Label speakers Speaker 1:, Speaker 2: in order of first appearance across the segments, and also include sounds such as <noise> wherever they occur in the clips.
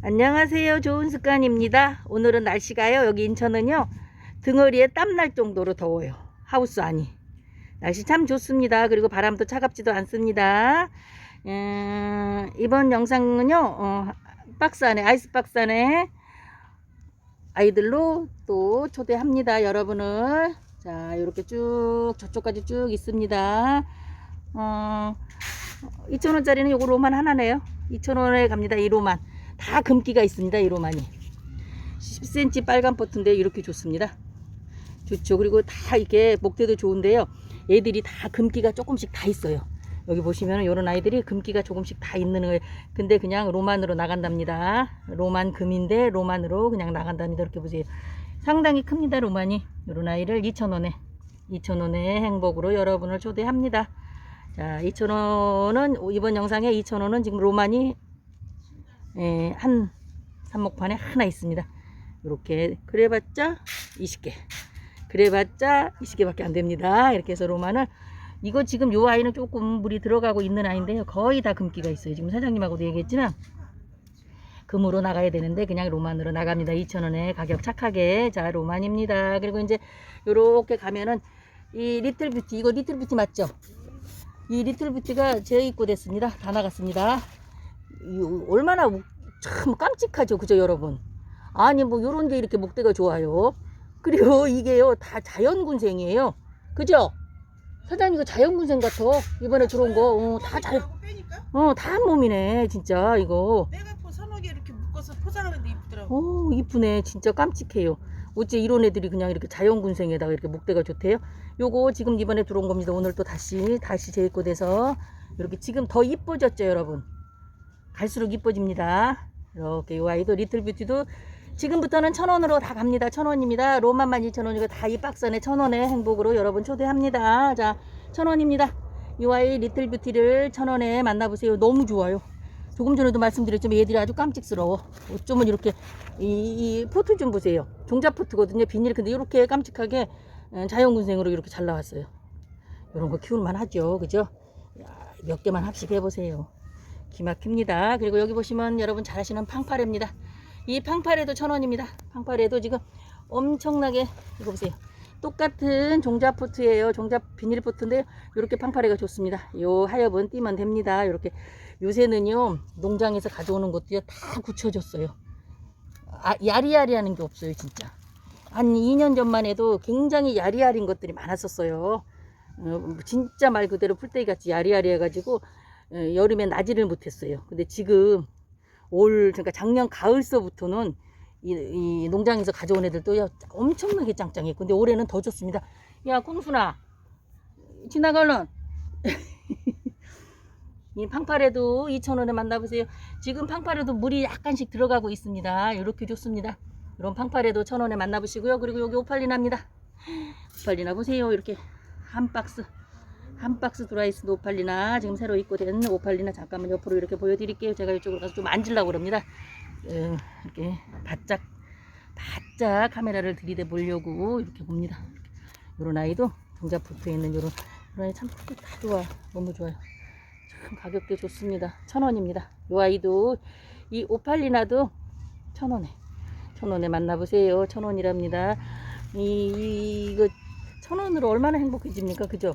Speaker 1: 안녕하세요. 좋은 습관입니다. 오늘은 날씨가요. 여기 인천은요. 등허리에 땀 날 정도로 더워요. 하우스 안이. 날씨 참 좋습니다. 그리고 바람도 차갑지도 않습니다. 음, 이번 영상은요. 어, 박스 안에 아이스 박스 안에 아이들로 또 초대합니다. 여러분을. 자, 이렇게 쭉 저쪽까지 쭉 있습니다. 어, 2,000원짜리는 요거 로만 하나네요. 2,000원에 갑니다. 이 로만. 다 금기가 있습니다. 이 로만이. 10cm 빨간 포트인데 이렇게 좋습니다. 좋죠. 그리고 다 이게 목대도 좋은데요. 얘들이 다 금기가 조금씩 다 있어요. 여기 보시면 이런 아이들이 금기가 조금씩 다 있는 거예요. 근데 그냥 로만으로 나간답니다. 로만 금인데 로만으로 그냥 나간답니다. 이렇게 보세요. 상당히 큽니다. 로만이. 이런 아이를 2,000원에 2,000원의 행복으로 여러분을 초대합니다. 자, 2,000원은 이번 영상에 2,000원은 지금 로만이 예, 한 한목판에 하나 있습니다. 이렇게 그래봤자 20개. 그래봤자 20개밖에 안 됩니다. 이렇게 해서 로만을 이거 지금 요 아이는 조금 물이 들어가고 있는 아이인데요. 거의 다 금기가 있어요. 지금 사장님하고도 얘기했지만 금으로 나가야 되는데 그냥 로만으로 나갑니다. 2,000원에 가격 착하게. 자, 로만입니다. 그리고 이제 요렇게 가면은 이 리틀 뷰티 이거 리틀 뷰티 맞죠? 이 리틀 뷰티가 재입고 됐습니다. 다 나갔습니다. 이 얼마나 우- 참 깜찍하죠, 그죠, 여러분? 아니 뭐 요런 게 이렇게 목대가 좋아요. 그리고 이게요 다 자연군생이에요, 그죠? 사장님 이거 자연군생 같아. 이번에 들어온 거, 어, 다
Speaker 2: 빼니까
Speaker 1: 어, 다 한 몸이네, 진짜 이거.
Speaker 2: 내가 그 서너 개 이렇게 묶어서 포장하는데 이쁘더라고.
Speaker 1: 오, 이쁘네, 진짜 깜찍해요. 어째 이런 애들이 그냥 이렇게 자연군생에다가 이렇게 목대가 좋대요? 요거 지금 이번에 들어온 겁니다. 오늘 또 다시 다시 재입고 돼서 이렇게 지금 더 이뻐졌죠, 여러분. 갈수록 이뻐집니다. 이렇게 이 아이도 리틀 뷰티도 지금부터는 천 원으로 다 갑니다. 천 원입니다. 로만만 이천 원이고 다 이 박스 안에 천 원의 행복으로 여러분 초대합니다. 자, 천 원입니다. 이 아이 리틀 뷰티를 천 원에 만나보세요. 너무 좋아요. 조금 전에도 말씀드렸지만 얘들이 아주 깜찍스러워. 어쩌면 이렇게 이, 이 포트 좀 보세요. 종자 포트거든요. 비닐 근데 이렇게 깜찍하게 어, 자연군생으로 이렇게 잘 나왔어요. 이런 거 키울만 하죠. 그죠? 야, 몇 개만 합식 해보세요. 기막힙니다. 그리고 여기 보시면 여러분 잘 아시는 팡파레입니다. 이 팡파레도 천 원입니다. 팡파레도 지금 엄청나게 이거 보세요. 똑같은 종자 포트예요. 종자 비닐 포트인데 이렇게 팡파레가 좋습니다. 요 하엽은 띄면 됩니다. 이렇게 요새는요 농장에서 가져오는 것도요 다 굳혀졌어요. 아, 야리야리하는 게 없어요 진짜. 한 2년 전만 해도 굉장히 야리야리인 것들이 많았었어요. 어, 진짜 말 그대로 풀떼기 같이 야리야리해가지고 어, 여름에 나지를 못했어요. 근데 지금 올 그러니까 작년 가을서부터는 이, 이 농장에서 가져온 애들도 야, 엄청나게 짱짱해. 근데 올해는 더 좋습니다. 야 콩순아 지나가는 <laughs> 이 팡파레도 2,000원에 만나보세요. 지금 팡파레도 물이 약간씩 들어가고 있습니다. 이렇게 좋습니다. 이런 팡파레도 1,000원에 만나보시고요. 그리고 여기 오팔리나입니다. 오팔리나 보세요. 이렇게 한 박스 한 박스 드라이스 오팔리나 지금 새로 입고된 오팔리나 잠깐만 옆으로 이렇게 보여드릴게요. 제가 이쪽으로 가서 좀 앉으려고 그럽니다. 어, 이렇게 바짝 바짝 카메라를 들이대 보려고 이렇게 봅니다. 이런 아이도 동자 포트에 있는 이런 이런 아이 참 다 좋아 너무 좋아요. 참 가격도 좋습니다. 천 원입니다. 이 아이도 이 오팔리나도 천 원에 천 원에 만나보세요. 천 원이랍니다. 이, 이 이거 천 원으로 얼마나 행복해집니까, 그죠?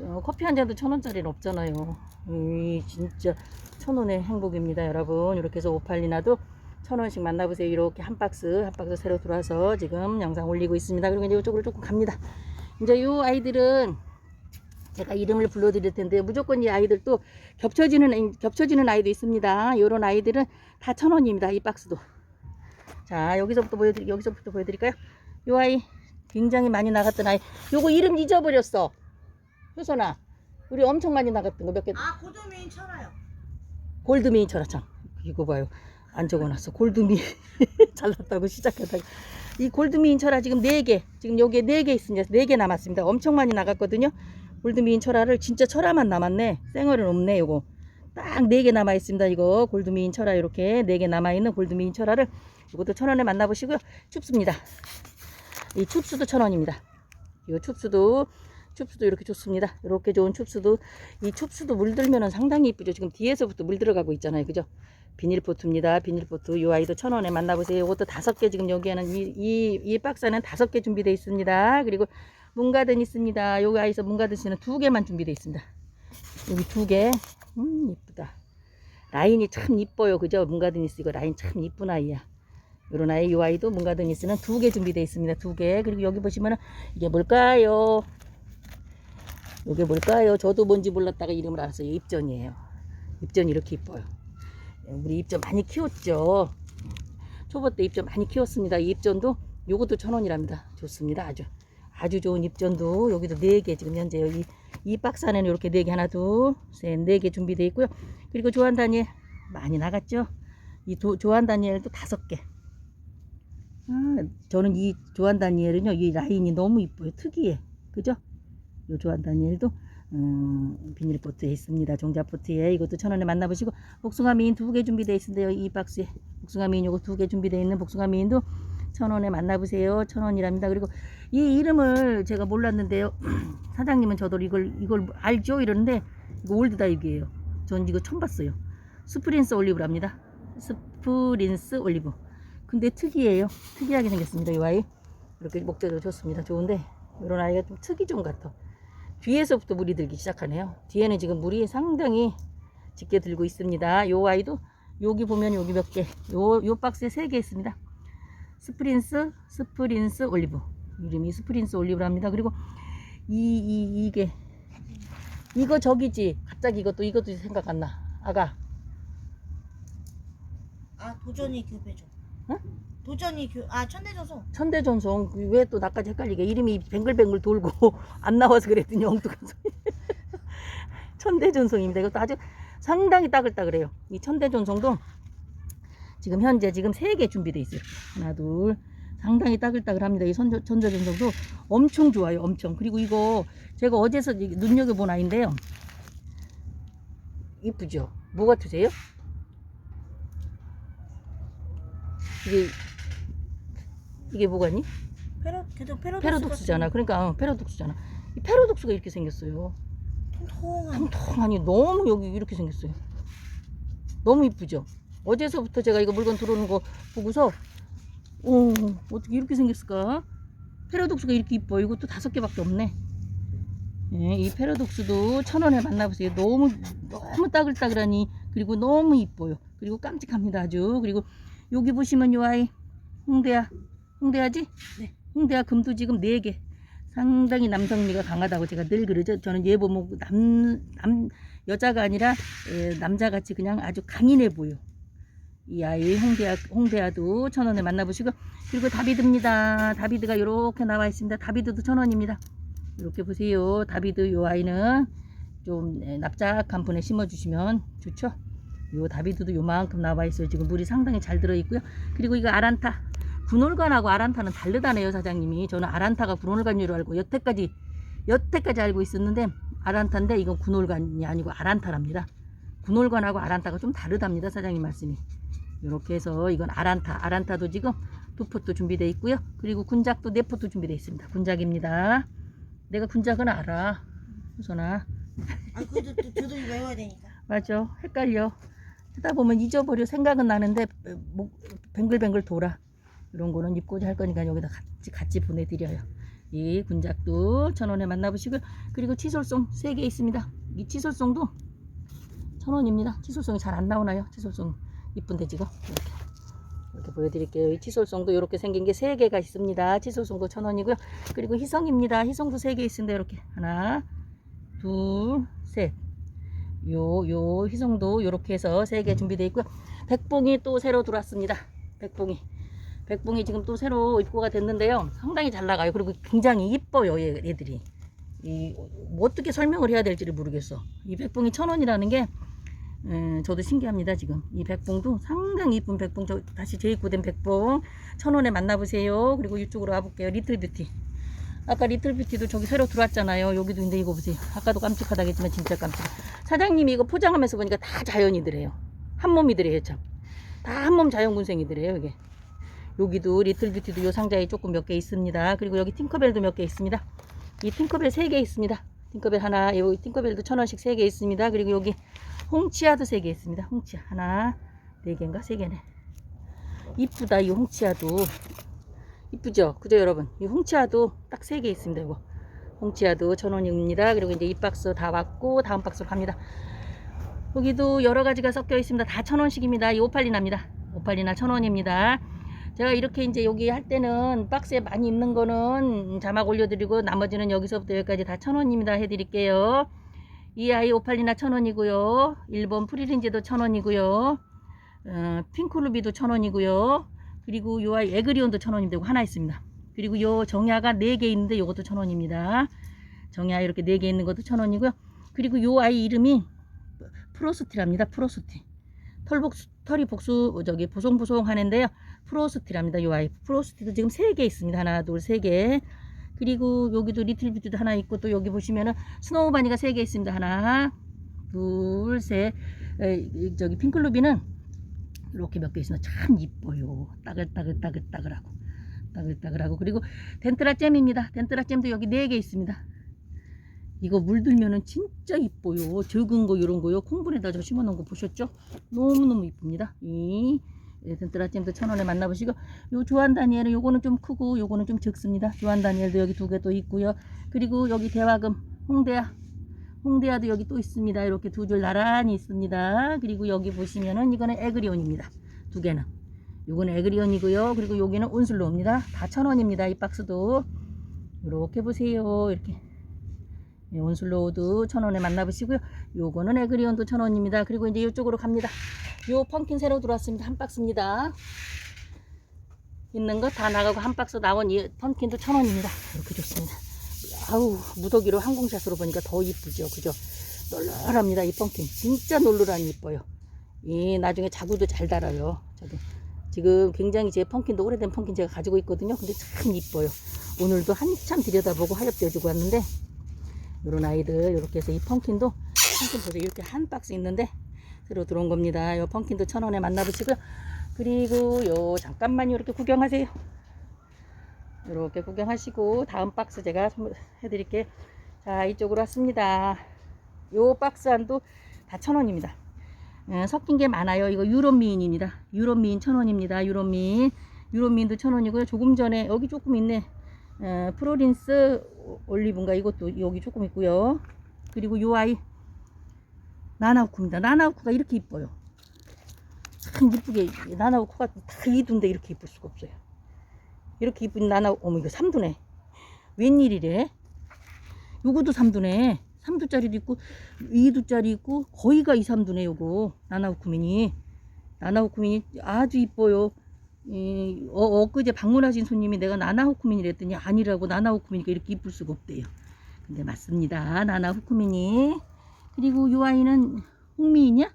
Speaker 1: 어, 커피 한 잔도 천 원짜리는 없잖아요. 이 진짜 천 원의 행복입니다, 여러분. 이렇게 해서 오팔리나도 천 원씩 만나보세요. 이렇게 한 박스 한 박스 새로 들어와서 지금 영상 올리고 있습니다. 그리고 이제 이쪽으로 조금 갑니다. 이제 요 아이들은 제가 이름을 불러드릴 텐데 무조건 이 아이들 또 겹쳐지는 겹쳐지는 아이도 있습니다. 요런 아이들은 다 천 원입니다. 이 박스도. 자 여기서부터 보여드리 여기서부터 보여드릴까요? 요 아이 굉장히 많이 나갔던 아이. 요거 이름 잊어버렸어. 효선아, 우리 엄청 많이 나갔던 거 몇 개.
Speaker 2: 아 고도민 천아요.
Speaker 1: 골드미인처럼 참 이거 봐요. 안 적어놨어. 골드미 <laughs> 잘났다고 시작하다가 이 골드미인 철화 지금 네 개, 지금 여기에 네개 있습니다. 네개 남았습니다. 엄청 많이 나갔거든요. 골드미인 철화를 진짜 철화만 남았네. 생얼은 없네. 요거 딱네개 남아 있습니다. 이거 골드미인 철화 이렇게 네개 남아 있는 골드미인 철화를 이것도 천 원에 만나보시고요. 춥습니다. 이 춥수도 천 원입니다. 이 춥수도 춥수도 이렇게 좋습니다. 이렇게 좋은 춥수도 이 춥수도 물들면은 상당히 이쁘죠. 지금 뒤에서부터 물 들어가고 있잖아요. 그죠? 비닐포트입니다. 비닐포트 이 아이도 천 원에 만나보세요. 이것도 다섯 개 지금 여기에는 이, 이, 이 박스는 다섯 개 준비되어 있습니다. 그리고 문가든 있습니다. 여기 아이서 문가든 씨는 두 개만 준비되어 있습니다. 여기 두 개. 음 이쁘다. 라인이 참 이뻐요. 그죠? 문가드니스 이거 라인 참 이쁜 아이야. 요런 아이 이 아이도 문가드니스는 두 개 준비되어 있습니다. 두 개. 그리고 여기 보시면은 이게 뭘까요? 이게 뭘까요? 저도 뭔지 몰랐다가 이름을 알았어요. 입전이에요. 입전이 이렇게 이뻐요. 예, 우리 입전 많이 키웠죠. 초보 때 입전 많이 키웠습니다. 이 입전도 요것도 천 원이랍니다. 좋습니다. 아주 아주 좋은 입전도 여기도 네 개 지금 현재 여기 이 박스 안에는 이렇게 네 개 하나 둘셋네 개 준비되어 있고요. 그리고 조한 다니엘 많이 나갔죠. 이 도, 조한 다니엘도 다섯 개. 아, 저는 이 조한 다니엘은요 이 라인이 너무 이뻐요. 특이해. 그죠? 요 조한 다니엘도 음, 비닐포트에 있습니다. 종자포트에 이것도 천 원에 만나보시고 복숭아 미인 두 개 준비되어 있는데요. 이 박스에 복숭아 미인 요거 두 개 준비되어 있는 복숭아 미인도 천 원에 만나보세요. 천 원이랍니다. 그리고 이 이름을 제가 몰랐는데요. <clears throat> 사장님은 저도 이걸 이걸 알죠? 이러는데 이거 올드다이브예요. 전 이거 처음 봤어요. 스프린스 올리브랍니다. 스프린스 올리브. 근데 특이해요. 특이하게 생겼습니다. 이 아이 이렇게 목재도 좋습니다. 좋은데 이런 아이가 좀 특이 좀 같아. 뒤에서부터 물이 들기 시작하네요. 뒤에는 지금 물이 상당히 짙게 들고 있습니다. 요 아이도 여기 보면 여기 몇 개, 요, 요 박스에 세 개 있습니다. 스프린스, 스프린스 올리브. 이름이 스프린스 올리브랍니다. 그리고 이, 이, 이게, 이거 저기지. 갑자기 이것도, 이것도 생각 안 나. 아가.
Speaker 2: 아 도전이 교배죠.
Speaker 1: 응?
Speaker 2: 도전이 교. 아 천대조소.
Speaker 1: 천대전송. 왜 또 나까지 헷갈리게. 이름이 뱅글뱅글 돌고 <laughs> 안 나와서 그랬더니 엉뚱한 소리. <laughs> 천대전송입니다. 이것도 아주 상당히 따글따글해요. 이 천대전송도 지금 현재 지금 세 개 준비되어 있어요. 하나, 둘. 상당히 따글따글합니다. 이 선저, 천대전송도 엄청 좋아요. 엄청. 그리고 이거 제가 어제서 눈여겨본 아이인데요. 이쁘죠? 뭐 같으세요? 이게 이게 뭐가니?
Speaker 2: 페로 걔도 페로독스
Speaker 1: 패러독스잖아. 그러니까 어, 패러독스잖아. 이 패러독스가 이렇게 생겼어요.
Speaker 2: 통통한.
Speaker 1: 통통하니 너무 여기 이렇게 생겼어요. 너무 이쁘죠? 어제서부터 제가 이거 물건 들어오는 거 보고서 어 어떻게 이렇게 생겼을까? 패러독스가 이렇게 이뻐. 이것도 다섯 개밖에 없네. 예, 이 패러독스도 천 원에 만나보세요. 너무 너무 따글따글하니 그리고 너무 이뻐요. 그리고 깜찍합니다 아주. 그리고 여기 보시면 요 아이 홍대야 홍대야지?
Speaker 2: 네.
Speaker 1: 홍대야 금도 지금 네 개. 상당히 남성미가 강하다고 제가 늘 그러죠. 저는 얘 보면 남, 남, 여자가 아니라 에, 남자같이 그냥 아주 강인해 보여. 이 아이 홍대야, 홍대야도 천 원에 만나보시고 그리고 다비드입니다. 다비드가 이렇게 나와 있습니다. 다비드도 천 원입니다. 이렇게 보세요. 다비드 요 아이는 좀 에, 납작한 분에 심어주시면 좋죠. 요 다비드도 요만큼 나와 있어요. 지금 물이 상당히 잘 들어 있고요. 그리고 이거 아란타. 군월관하고 아란타는 다르다네요, 사장님이. 저는 아란타가 군월관으로 알고 여태까지 여태까지 알고 있었는데 아란타인데 이건 군월관이 아니고 아란타랍니다. 군월관하고 아란타가 좀 다르답니다, 사장님 말씀이. 이렇게 해서 이건 아란타. 아란타도 지금 두 포트 준비되어 있고요. 그리고 군작도 네 포트 준비되어 있습니다. 군작입니다. 내가 군작은 알아. 호선아.
Speaker 2: 아 그래도 또 저도 외워야 되니까.
Speaker 1: 맞아. 헷갈려. 하다 보면 잊어버려. 생각은 나는데 목 뱅글뱅글 돌아. 이런 거는 입고자 할 거니까 여기다 같이 같이 보내드려요. 이 군작도 천 원에 만나보시고요. 그리고 치솔송 세 개 있습니다. 이 치솔송도 천 원입니다. 치솔송이 잘 안 나오나요? 치솔송 이쁜데 지금 이렇게 이렇게 보여드릴게요. 이 치솔송도 이렇게 생긴 게 세 개가 있습니다. 치솔송도 천 원이고요. 그리고 희성입니다. 희성도 세 개 있습니다. 이렇게 하나, 둘, 셋. 요, 요 희성도 이렇게 해서 세 개 준비되어 있고요. 백봉이 또 새로 들어왔습니다. 백봉이. 백봉이 지금 또 새로 입고가 됐는데요. 상당히 잘 나가요. 그리고 굉장히 이뻐요, 얘, 얘들이. 이, 뭐 어떻게 설명을 해야 될지를 모르겠어. 이 백봉이 천 원이라는 게, 음, 저도 신기합니다, 지금. 이 백봉도 상당히 이쁜 백봉, 저 다시 재입고된 백봉. 천 원에 만나보세요. 그리고 이쪽으로 와볼게요. 리틀 뷰티. 아까 리틀 뷰티도 저기 새로 들어왔잖아요. 여기도 있는데 이거 보세요. 아까도 깜찍하다겠지만 진짜 깜찍해. 사장님이 이거 포장하면서 보니까 다 자연이더래요. 한 몸이더래요, 참. 다 한 몸 자연군생이더래요, 이게. 여기도 리틀 뷰티도 요 상자에 조금 몇 개 있습니다. 그리고 여기 팅커벨도 몇 개 있습니다. 이 팅커벨 세 개 있습니다. 팅커벨 하나, 여기 팅커벨도 천 원씩 세 개 있습니다. 그리고 여기 홍치아도 세 개 있습니다. 홍치아 하나, 네 개인가 세 개네. 이쁘다 이 홍치아도 이쁘죠? 그죠 여러분? 이 홍치아도 딱 세 개 있습니다. 이거 홍치아도 천 원입니다. 그리고 이제 이 박스 다 왔고 다음 박스로 갑니다. 여기도 여러 가지가 섞여 있습니다. 다 천 원씩입니다. 이 오팔리나입니다. 오팔리나 천 원입니다. 제가 이렇게 이제 여기 할 때는 박스에 많이 있는 거는 자막 올려드리고 나머지는 여기서부터 여기까지 다 천 원입니다. 해드릴게요. 이 아이 오팔리나 천 원이고요. 일본 프리린지도 천 원이고요. 어, 핑크루비도 천 원이고요. 그리고 요 아이 에그리온도 천 원이 되고 하나 있습니다. 그리고 요 정야가 네개 있는데 요것도 천 원입니다. 정야 이렇게 네개 있는 것도 천 원이고요. 그리고 요 아이 이름이 프로스티랍니다. 프로스티. 털복수, 털이 복수 저기 보송보송 하는데요. 프로스티랍니다. 요 아이 프로스티도 지금 세 개 있습니다. 하나, 둘, 세 개. 그리고 여기도 리틀 뷰티도 하나 있고 또 여기 보시면은 스노우 바니가 세 개 있습니다. 하나, 둘, 셋. 저기 핑클루비는 이렇게 몇 개 있으면 참 이뻐요. 따글따글따글따글하고 따글따글하고 그리고 덴트라 잼입니다. 덴트라 잼도 여기 네 개 있습니다. 이거 물들면은 진짜 이뻐요. 적은 거 이런 거요. 콩분에다 저 심어놓은 거 보셨죠? 너무너무 이쁩니다. 이 덴트라 잼도 천 원에 만나보시고 요 조한 다니엘은 요거는 좀 크고 요거는 좀 적습니다. 조한 다니엘도 여기 두 개 또 있고요. 그리고 여기 대화금 홍대야 홍대야도 여기 또 있습니다. 이렇게 두 줄 나란히 있습니다. 그리고 여기 보시면은 이거는 에그리온입니다. 두 개는. 요거는 에그리온이고요. 그리고 여기는 온슬로입니다. 다 천 원입니다. 이 박스도. 이렇게 보세요. 이렇게. 예, 온슬로우도 천 원에 만나보시고요. 요거는 에그리온도 천 원입니다. 그리고 이제 이쪽으로 갑니다. 요 펌킨 새로 들어왔습니다. 한 박스입니다. 있는 거 다 나가고 한 박스 나온 이 펌킨도 천 원입니다. 이렇게 좋습니다. 아우 무더기로 항공샷으로 보니까 더 이쁘죠 그죠 널널합니다 이 펌킨 진짜 널널하니 이뻐요 이 나중에 자구도 잘 달아요 저도 지금 굉장히 제 펌킨도 오래된 펌킨 제가 가지고 있거든요 근데 참 이뻐요 오늘도 한참 들여다보고 하엽되어주고 왔는데 요런 아이들 이렇게 해서 이 펌킨도 펌킨 보세요 이렇게 한 박스 있는데 새로 들어온 겁니다 요 펌킨도 천 원에 만나보시고요 그리고 요 잠깐만요 이렇게 구경하세요 이렇게 구경하시고 다음 박스 제가 선물해 드릴게요. 자 이쪽으로 왔습니다. 요 박스 안도 다 천 원입니다. 예, 섞인 게 많아요. 이거 유럽 미인입니다. 유럽 미인 천 원입니다. 유럽 미인 유럽 미인도 천 원이고요. 조금 전에 여기 조금 있네. 어, 프로린스 올리브인가 이것도 여기 조금 있고요. 그리고 요 아이 나나우쿠입니다. 나나우쿠가 이렇게 이뻐요. 참 이쁘게 나나우쿠가 다 이둔데 이렇게 이쁠 수가 없어요. 이렇게 이쁜 나나 어머 이거 3두네. 웬일이래? 요거도 3두네. 3두짜리도 있고 2두짜리 있고 거의가 2, 3두네 요거. 나나우쿠민이. 나나우쿠민이 아주 이뻐요. 이, 어, 엊그제 방문하신 손님이 내가 나나후쿠민이랬더니 아니라고 나나후쿠민이니까 이렇게 이쁠 수가 없대요. 근데 맞습니다. 나나후쿠민이 그리고 요 아이는 홍미인이야?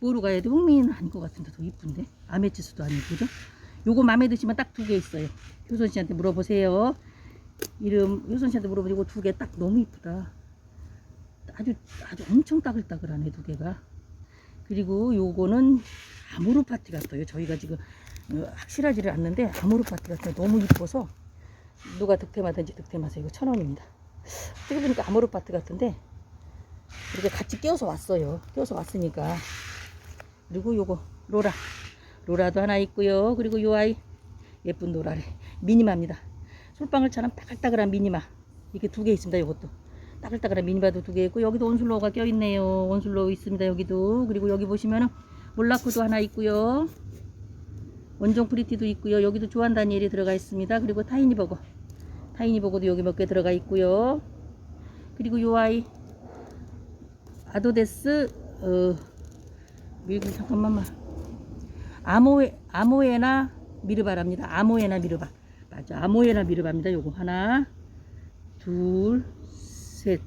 Speaker 1: 뭐로 가야 돼? 홍미인은 아닌 것 같은데 더 이쁜데 아메치스도 아니고 그죠? 요거 마음에 드시면 딱 두 개 있어요. 효선 씨한테 물어보세요. 이름 효선 씨한테 물어보고 두 개 딱 너무 이쁘다. 아주 아주 엄청 따글따글하네 두 개가. 그리고 요거는 아모르 파티 같아요. 저희가 지금 어, 확실하지를 않는데 아모르 파티 같아요. 너무 이뻐서 누가 득템하든지 득템하세요. 이거 천 원입니다. 어떻게 보니까 아모르 파트 같은데 이렇게 같이 끼워서 왔어요. 끼워서 왔으니까. 그리고 요거 로라. 로라도 하나 있고요. 그리고 요 아이 예쁜 로라래 미니마입니다. 솔방울처럼 따글따글한 미니마 이게 두 개 있습니다. 요것도 따글따글한 미니마도 두 개 있고 여기도 온슬로우가 껴 있네요. 온슬로우 있습니다. 여기도 그리고 여기 보시면은 몰라크도 하나 있고요. 원종 프리티도 있고요. 여기도 조한 다니엘이 들어가 있습니다. 그리고 타이니 버거 타이니 버거도 여기 몇 개 들어가 있고요. 그리고 요 아이 아도데스 어 밀고 잠깐만만 아모에 아모에나 미르바랍니다. 아모에나 미르바. 맞아. 아모에나 미르바입니다. 요거 하나, 둘, 셋.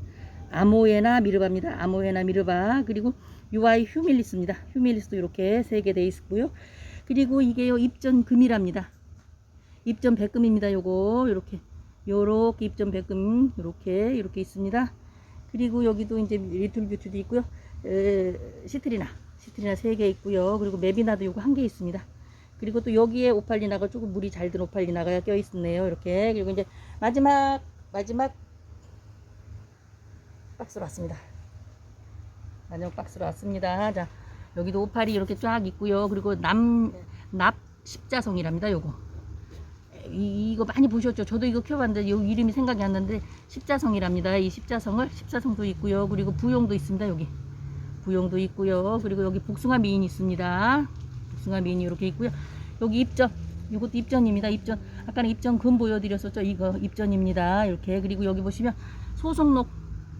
Speaker 1: 아모에나 미르바입니다. 아모에나 미르바. 그리고 UI 휴밀리스입니다. 휴밀리스도 이렇게 세 개 돼 있고요. 그리고 이게요 입전 금이랍니다. 입전 백금입니다. 요거 이렇게 요렇게 입전 백금 이렇게 이렇게 있습니다. 그리고 여기도 이제 리틀 뷰티도 있고요. 에, 시트리나 시트리나 3개 있고요. 그리고 메비나도 요거 한 개 있습니다. 그리고 또 여기에 오팔리나가 조금 물이 잘 든 오팔리나가 껴 있네요. 이렇게. 그리고 이제 마지막 마지막 박스로 왔습니다. 마지막 박스로 왔습니다. 자, 여기도 오파리 이렇게 쫙 있고요. 그리고 남, 납 십자성이랍니다. 요거. 이, 이거 많이 보셨죠? 저도 이거 키워봤는데 요 이름이 생각이 안 나는데 십자성이랍니다. 이 십자성을 십자성도 있고요. 그리고 부용도 있습니다. 여기 부용도 있고요. 그리고 여기 복숭아 미인 있습니다. 복숭아 미인이 이렇게 있고요. 여기 입전. 이것도 입전입니다. 입전. 아까는 입전 금 보여드렸었죠. 이거 입전입니다. 이렇게 그리고 여기 보시면 소송록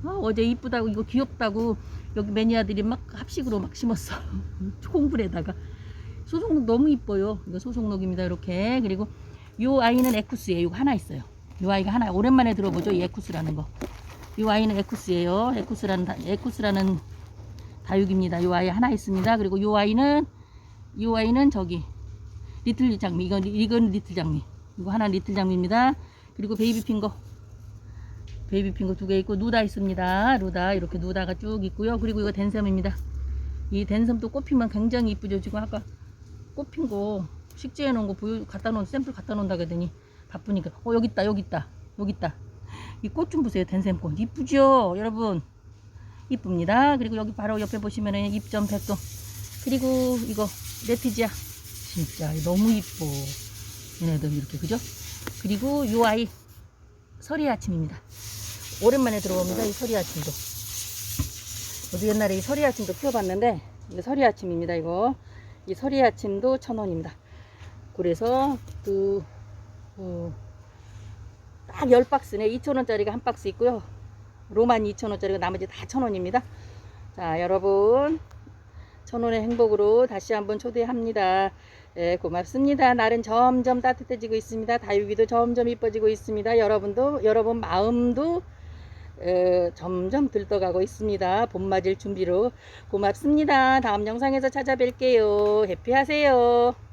Speaker 1: 어, 제 이쁘다고 이거 귀엽다고 여기 매니아들이 막 합식으로 막 심었어. <laughs> 콩불에다가 소송록 너무 이뻐요. 이거 소송록입니다. 이렇게 그리고 요 아이는 에쿠스예요. 이거 하나 있어요. 요 아이가 하나 오랜만에 들어보죠. 이 에쿠스라는 거. 요 아이는 에쿠스예요. 에쿠스라는 다, 에쿠스라는 다육입니다. 요 아이 하나 있습니다. 그리고 요 아이는 요 아이는 저기 리틀 장미 이건 이건 리틀 장미. 이거 하나 리틀 장미입니다. 그리고 베이비 핑거 베이비 핑거 두 개 있고 누다 있습니다. 누다 이렇게 누다가 쭉 있고요. 그리고 이거 댄섬입니다. 이 댄섬도 꽃피면 굉장히 이쁘죠. 지금 아까 꽃핀 거 식재해 놓은 거 보여 갖다 놓은 샘플 갖다 놓는다 그러더니 바쁘니까 어 여기 있다 여기 있다 여기 있다. 이 꽃 좀 보세요 댄샘꽃. 이쁘죠 여러분? 이쁩니다. 그리고 여기 바로 옆에 보시면은 입점 백도. 그리고 이거 레티지아 진짜 너무 이뻐. 얘네들 이렇게 그죠? 그리고 요 아이 서리 아침입니다. 오랜만에 들어옵니다 이 서리 아침도. 저도 옛날에 이 서리 아침도 키워봤는데 이거 서리 아침입니다 이거. 이 서리 아침도 천 원입니다 그래서 그, 그, 딱 10박스네. 2,000원짜리가 한 박스 있고요. 로만 2,000원짜리가 나머지 다 1,000원입니다. 자, 여러분. 천원의 행복으로 다시 한번 초대합니다. 예, 고맙습니다. 날은 점점 따뜻해지고 있습니다. 다육이도 점점 이뻐지고 있습니다. 여러분도, 여러분 마음도 어, 점점 들떠가고 있습니다. 봄 맞을 준비로 고맙습니다. 다음 영상에서 찾아뵐게요. 해피하세요.